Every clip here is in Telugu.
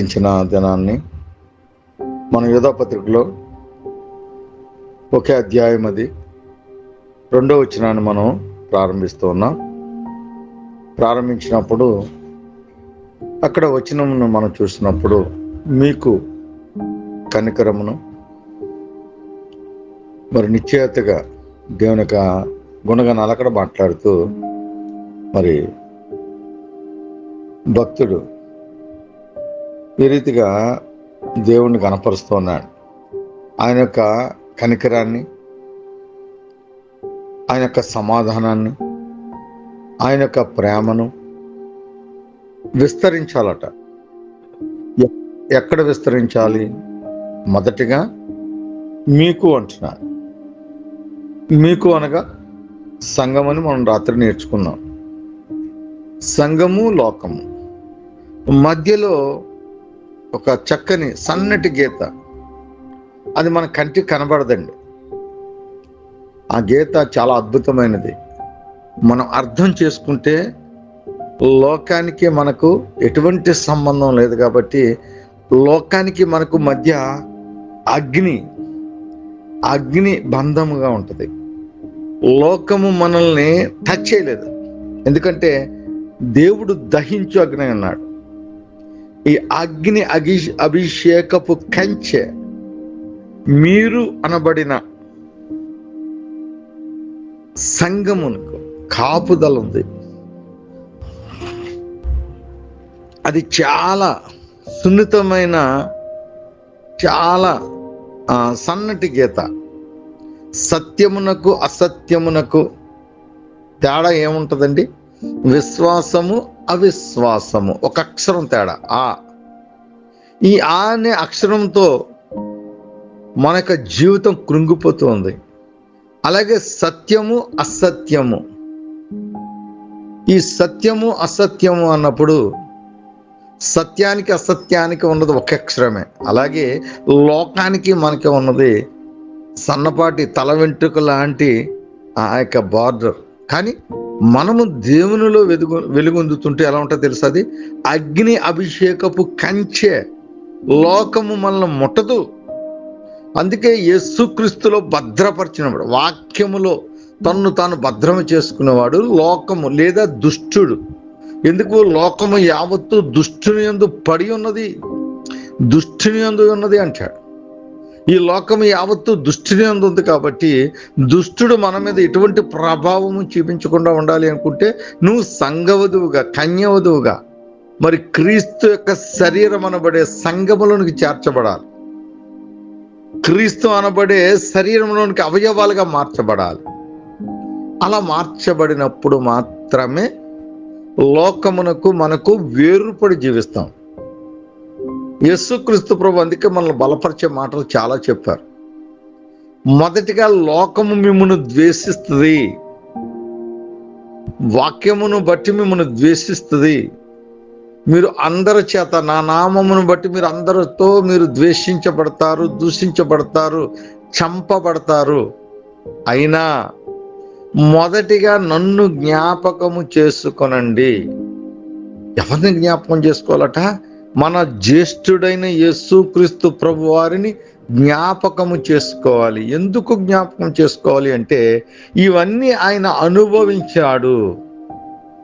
గుర్తించిన దినాన్ని మన యోధాపత్రికలో ఒకే అధ్యాయం అది. రెండో వచనాన్ని మనం ప్రారంభిస్తూ ఉన్నాం. ప్రారంభించినప్పుడు అక్కడ వచనమును మనం చూసినప్పుడు మీకు కనికరమును మరి నిశ్చయతగా దేవుని యొక్క గుణగణాలు అక్కడ మాట్లాడుతూ మరి భక్తుడు ఈ రీతిగా దేవుణ్ణి కనపరుస్తూ ఉన్నాడు ఆయన యొక్క కనికరాన్ని ఆయన యొక్క సమాధానాన్ని ఆయన యొక్క ప్రేమను విస్తరించాలట. ఎక్కడ విస్తరించాలి? మొదటిగా మీకు అంటున్నాను మీకు అనగా సంఘమని మనం రాత్రి నేర్చుకున్నాం. సంఘము లోకము. మధ్యలో ఒక చక్కని సన్నటి గీత. అది మన కంటికి కనబడదండి. ఆ గీత చాలా అద్భుతమైనది. మనం అర్థం చేసుకుంటే లోకానికి మనకు ఎటువంటి సంబంధం లేదు కాబట్టి లోకానికి మనకు మధ్య అగ్ని అగ్ని బంధముగా ఉంటుంది. లోకము మనల్ని టచ్ చేయలేదు. ఎందుకంటే దేవుడు దహించు అగ్ని అన్నాడు. ఈ అగ్ని అగి అభిషేకపు కంచె మీరు అనబడిన సంగమునకు కాపుదల ఉంది అది చాలా సున్నితమైన చాలా సన్నటి గీత. సత్యమునకు అసత్యమునకు తేడా ఏముంటుందండి? విశ్వాసము అవిశ్వాసము. ఒక అక్షరం తేడా ఆ. ఈ ఆ అనే అక్షరంతో మన యొక్క జీవితం కృంగిపోతుంది. అలాగే సత్యము అసత్యము. ఈ సత్యము అసత్యము అన్నప్పుడు సత్యానికి అసత్యానికి ఉన్నది ఒక అక్షరమే. అలాగే లోకానికి మనకి ఉన్నది సన్నపాటి తల వెంట్రుక లాంటి ఆ యొక్క బార్డర్. కానీ మనము దేవునిలో వెలుగు వెలుగొందుతుంటే ఎలా ఉంటుందో తెలుసు అది? అగ్ని అభిషేకపు కంచె లోకము మనల్ని ముట్టదు. అందుకే యేసుక్రీస్తులో భద్రపరిచినవాడు వాక్యములో తన్ను తాను భద్రము చేసుకునేవాడు లోకము లేదా దుష్టుడు. ఎందుకు? లోకము యావత్తు దుష్టుని యందు పడి ఉన్నది. దుష్టుని ఎందు ఉన్నది అంటాడు. ఈ లోకం యావత్తు దుష్టిని అందుంది కాబట్టి దుష్టుడు మన మీద ఎటువంటి ప్రభావము చూపించకుండా ఉండాలి అనుకుంటే నువ్వు సంఘవధువుగా కన్యవధువుగా మరి క్రీస్తు యొక్క శరీరం అనబడే సంగములోనికి చేర్చబడాలి. క్రీస్తు అనబడే శరీరంలోనికి అవయవాలుగా మార్చబడాలి. అలా మార్చబడినప్పుడు మాత్రమే లోకమునకు మనకు వేరుపడి జీవిస్తాం. యేసుక్రీస్తు ప్రభు అందుకే మనల్ని బలపరిచే మాటలు చాలా చెప్పారు. మొదటిగా లోకము మిమ్మల్ని ద్వేషిస్తుంది. వాక్యమును బట్టి మిమ్మల్ని ద్వేషిస్తుంది. మీరు అందరి చేత నా నామమును బట్టి మీరు అందరితో మీరు ద్వేషించబడతారు దూషించబడతారు చంపబడతారు. అయినా మొదటిగా నన్ను జ్ఞాపకము చేసుకొనండి. ఎవరిని జ్ఞాపకం చేసుకోవాలట? మన జ్యేష్ఠుడైన యేసుక్రీస్తు ప్రభు వారిని జ్ఞాపకము చేసుకోవాలి. ఎందుకు జ్ఞాపకం చేసుకోవాలి అంటే ఇవన్నీ ఆయన అనుభవించాడు.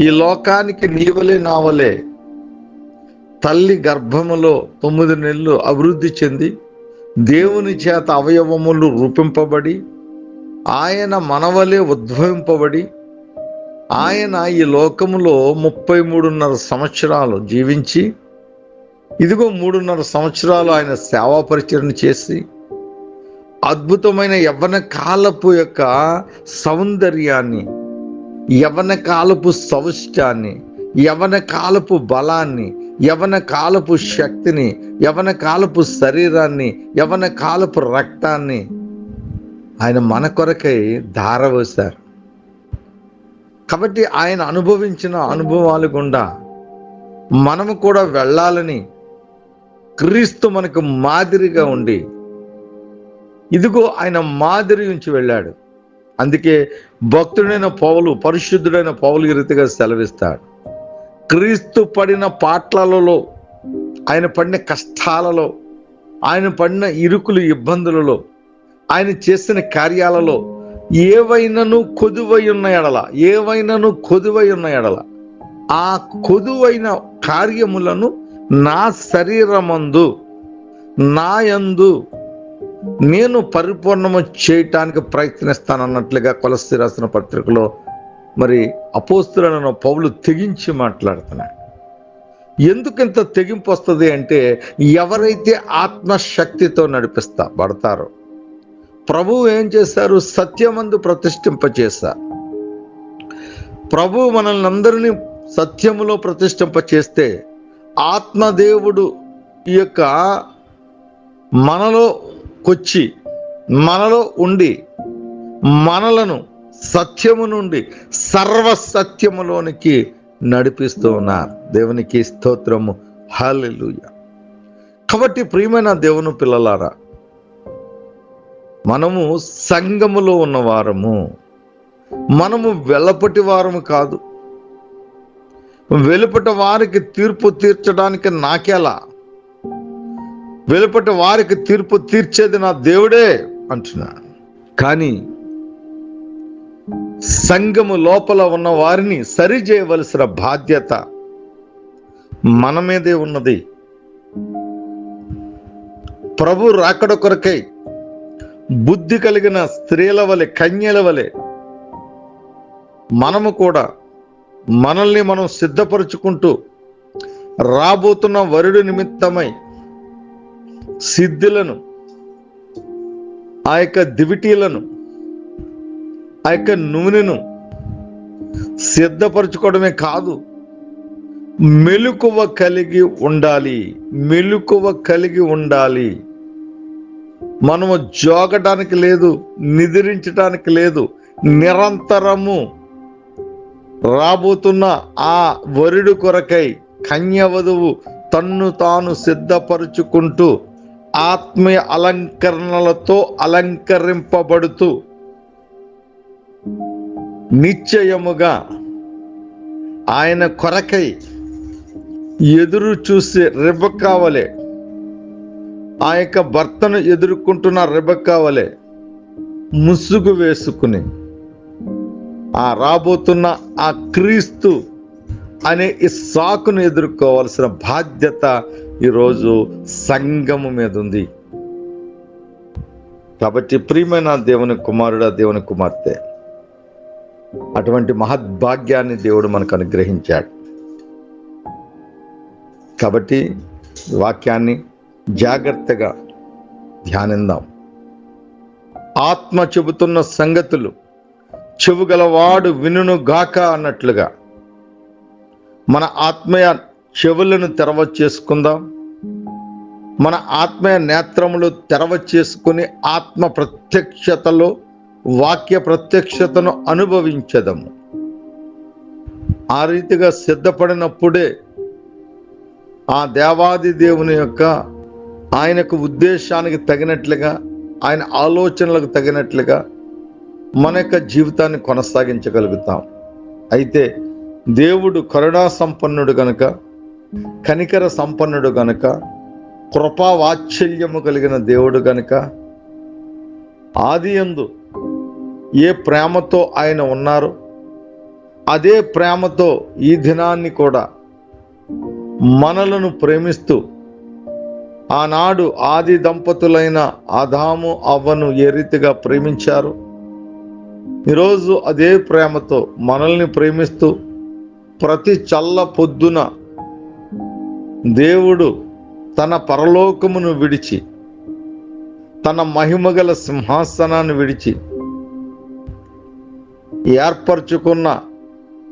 ఈ లోకానికి నీవలే నావలే. తల్లి గర్భములో తొమ్మిది నెలలు అభివృద్ధి చెంది దేవుని చేత అవయవములు రూపింపబడి ఆయన మనవలే ఉద్భవింపబడి ఆయన ఈ లోకములో ముప్పై మూడున్నర సంవత్సరాలు జీవించి ఇదిగో మూడున్నర సంవత్సరాలు ఆయన సేవా పరిచయం చేసి అద్భుతమైన యవ్వన కాలపు యొక్క సౌందర్యాన్ని యవ్వన కాలపు సౌష్టాన్ని యవ్వన కాలపు బలాన్ని యవ్వన కాలపు శక్తిని యవ్వన కాలపు శరీరాన్ని యవ్వన కాలపు రక్తాన్ని ఆయన మన కొరకై ధారవేశారు కాబట్టి ఆయన అనుభవించిన అనుభవాలు గుండా మనము కూడా వెళ్ళాలని క్రీస్తు మనకు మాదిరిగా ఉండి ఇదిగో ఆయన మాదిరి ఉంచి వెళ్ళాడు. అందుకే భక్తుడైన పౌలు పరిశుద్ధుడైన పౌలు ఈ రీతిగా సెలవిస్తాడు. క్రీస్తు పడిన పాటలలో ఆయన పడిన కష్టాలలో ఆయన పడిన ఇరుకులు ఇబ్బందులలో ఆయన చేసిన కార్యాలలో ఏవైనను కొదువై ఉన్న ఎడల ఏవైనను కొదువై ఉన్న ఎడల ఆ కొదువైన కార్యములను నా శరీరమందు నాయందు నేను పరిపూర్ణము చేయటానికి ప్రయత్నిస్తానన్నట్లుగా కొలసి రాసిన పత్రికలో మరి అపోస్తులను పౌలు తెగించి మాట్లాడుతున్నాడు. ఎందుకు ఇంత తెగింపు వస్తుంది అంటే ఎవరైతే ఆత్మశక్తితో నడిపిస్తా పడతారో. ప్రభువు ఏం చేశారు? సత్యమందు ప్రతిష్ఠింపచేశారు ప్రభు మనల్ని అందరినీ సత్యములో ప్రతిష్ఠింప చేస్తే ఆత్మదేవుడు ఈ యొక్క మనలో కొచ్చి మనలో ఉండి మనలను సత్యము నుండి సర్వ సత్యములోనికి నడిపిస్తూ ఉన్నారు. దేవునికి స్తోత్రము. హాలెలుయ కాబట్టి ప్రియమైన దేవుని పిల్లలారా మనము సంఘములో ఉన్న వారము మనము వెలపటి వారము కాదు. వెలుపట వారికి తీర్పు తీర్చడానికి నాకెలా? వెలుపట వారికి తీర్పు తీర్చేది నా దేవుడే అంటున్నాడు. కానీ సంఘము లోపల ఉన్న వారిని సరి చేయవలసిన బాధ్యత మన మీదే ఉన్నది. ప్రభు రాకడ కొరకై బుద్ధి కలిగిన స్త్రీల వలె కన్యల వలె మనము కూడా మనల్ని మనం సిద్ధపరుచుకుంటూ రాబోతున్న వరుడు నిమిత్తమై సిద్ధులను ఆ యొక్క దివిటీలను ఆ యొక్క నూనెను సిద్ధపరచుకోవడమే కాదు మెలకువ కలిగి ఉండాలి మెలకువ కలిగి ఉండాలి. మనము జోగటానికి లేదు నిద్రించటానికి లేదు నిరంతరము రాబోతున్న ఆ వరుడు కొరకై కన్యవధువు తన్ను తాను సిద్ధపరుచుకుంటూ ఆత్మీయ అలంకరణలతో అలంకరింపబడుతూ నిశ్చయముగా ఆయన కొరకై ఎదురు చూసే రెబక్కావలే ఆ యొక్క భర్తను ఎదుర్కొంటున్న రెబక్కావలే ముసుగు వేసుకుని ఆ రాబోతున్న ఆ క్రీస్తు అనే ఈ సాకును ఎదుర్కోవాల్సిన బాధ్యత ఈరోజు సంఘము మీద ఉంది. కాబట్టి ప్రియమైన దేవుని కుమారుడా దేవుని కుమార్తె అటువంటి మహద్భాగ్యాన్ని దేవుడు మనకు అనుగ్రహించాడు. కాబట్టి వాక్యాన్ని జాగ్రత్తగా ధ్యానిందాం. ఆత్మ చెబుతున్న సంగతులు చెవుగలవాడు వినును గాక అన్నట్లుగా. మన ఆత్మీయ చెవులను తెరవ చేసుకుందాం మన ఆత్మీయ నేత్రములు తెరవ చేసుకుని ఆత్మ ప్రత్యక్షతలో వాక్య ప్రత్యక్షతను అనుభవించదము. ఆ రీతిగా సిద్ధపడినప్పుడే ఆ దేవాది దేవుని యొక్క ఆయనకు ఉద్దేశానికి తగినట్లుగా ఆయన ఆలోచనలకు తగినట్లుగా మన యొక్క జీవితాన్ని కొనసాగించగలుగుతాం. అయితే దేవుడు కరుణా సంపన్నుడు గనక కనికర సంపన్నుడు గనక కృపా వాత్సల్యము కలిగిన దేవుడు గనక ఆది ఎందు ఏ ప్రేమతో ఆయన ఉన్నారు అదే ప్రేమతో ఈ దినాన్ని కూడా మనలను ప్రేమిస్తూ ఆనాడు ఆది దంపతులైన ఆదాము అవ్వను ఏ రీతిగా ప్రేమించారు? ఈరోజు అదే ప్రేమతో మనల్ని ప్రేమిస్తూ ప్రతి చల్ల పొద్దున దేవుడు తన పరలోకమును విడిచి తన మహిమగల సింహాసనాన్ని విడిచి ఏర్పరచుకున్న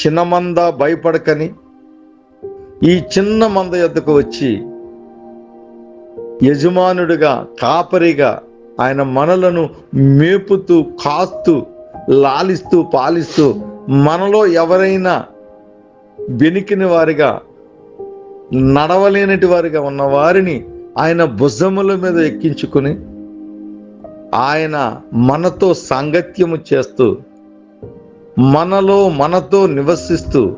చిన్నమంద భయపడకని ఈ చిన్న మంద యొద్దకు వచ్చి యజమానుడిగా కాపరిగా ఆయన మనలను మేపుతూ కాస్తూ లాలిస్తూ పాలిస్తూ మనలో ఎవరైనా వెనికిన వారిగా నడవలేనటి వారిగా ఉన్న వారిని ఆయన భుజముల మీద ఎక్కించుకుని ఆయన మనతో సాంగత్యము చేస్తూ మనలో మనతో నివసిస్తూ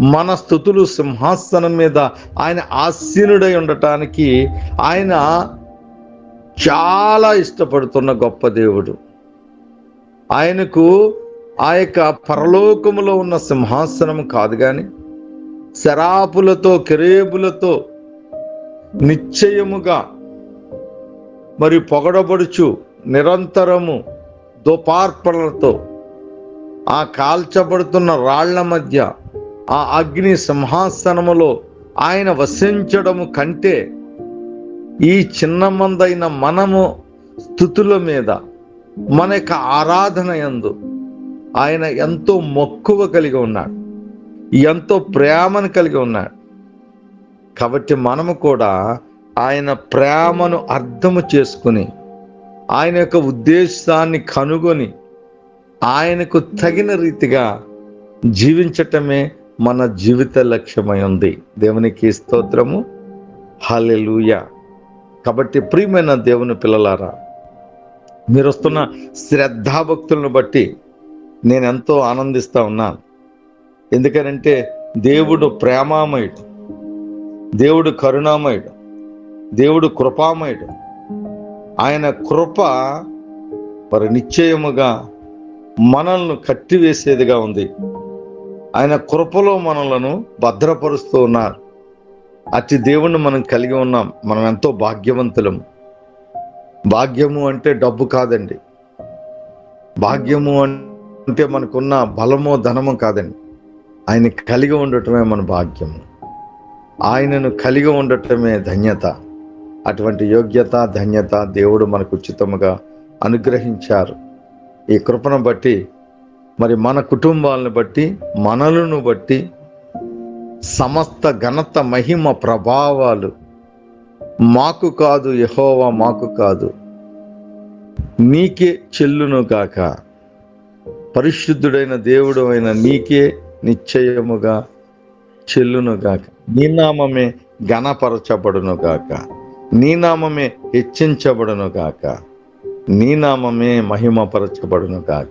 మన స్థుతులు సింహాసనం మీద ఆయన ఆసీనుడై ఉండటానికి ఆయన చాలా ఇష్టపడుతున్న గొప్ప దేవుడు. ఆయనకు ఆ యొక్క పరలోకములో ఉన్న సింహాసనం కాదు కానీ శరాపులతో కిరేబులతో నిశ్చయముగా మరి పొగడబడుచు నిరంతరము దుపార్పణలతో ఆ కాల్చబడుతున్న రాళ్ళ మధ్య ఆ అగ్ని సింహాసనములో ఆయన వసించడము కంటే ఈ చిన్న మందైన మనము స్థుతుల మీద మన యొక్క ఆరాధన యందు ఆయన ఎంతో మక్కువ కలిగి ఉన్నాడు. ఎంతో ప్రేమను కలిగి ఉన్నాడు. కాబట్టి మనము కూడా ఆయన ప్రేమను అర్థము చేసుకుని ఆయన యొక్క ఉద్దేశాన్ని కనుగొని ఆయనకు తగిన రీతిగా జీవించటమే మన జీవిత లక్ష్యమై ఉంది దేవునికి స్తోత్రము. హలెలుయ కాబట్టి ప్రియమైన దేవుని పిల్లలారా మీరు వస్తున్న శ్రద్ధాభక్తులను బట్టి నేను ఎంతో ఆనందిస్తూ ఉన్నాను ఎందుకనంటే దేవుడు ప్రేమామయుడు దేవుడు కరుణామయుడు దేవుడు కృపామయుడు. ఆయన కృప మరి నిశ్చయముగా మనల్ని కట్టివేసేదిగా ఉంది. ఆయన కృపలో మనలను భద్రపరుస్తూ ఉన్నారు. అతి దేవుణ్ణి మనం కలిగి ఉన్నాం. మనం ఎంతో భాగ్యవంతులము. భాగ్యము అంటే డబ్బు కాదండి. భాగ్యము అంటే మనకున్న బలమో ధనమో కాదండి. ఆయన కలిగి ఉండటమే మన భాగ్యము. ఆయనను కలిగి ఉండటమే ధన్యత. అటువంటి యోగ్యత ధన్యత దేవుడు మనకు ఉచితముగా అనుగ్రహించారు. ఈ కృపను బట్టి మరి మన కుటుంబాలను బట్టి మనలను బట్టి సమస్త ఘనత మహిమ ప్రభావాలు మాకు కాదు యహోవా మాకు కాదు. నీకే చెల్లును గాక. పరిశుద్ధుడైన దేవుడు అయిన నీకే నిశ్చయముగా చెల్లును గాక. నీ నామమే ఘనపరచబడును గాక. నీ నామమే హెచ్చించబడును గాక. నీ నామమే మహిమపరచబడును గాక.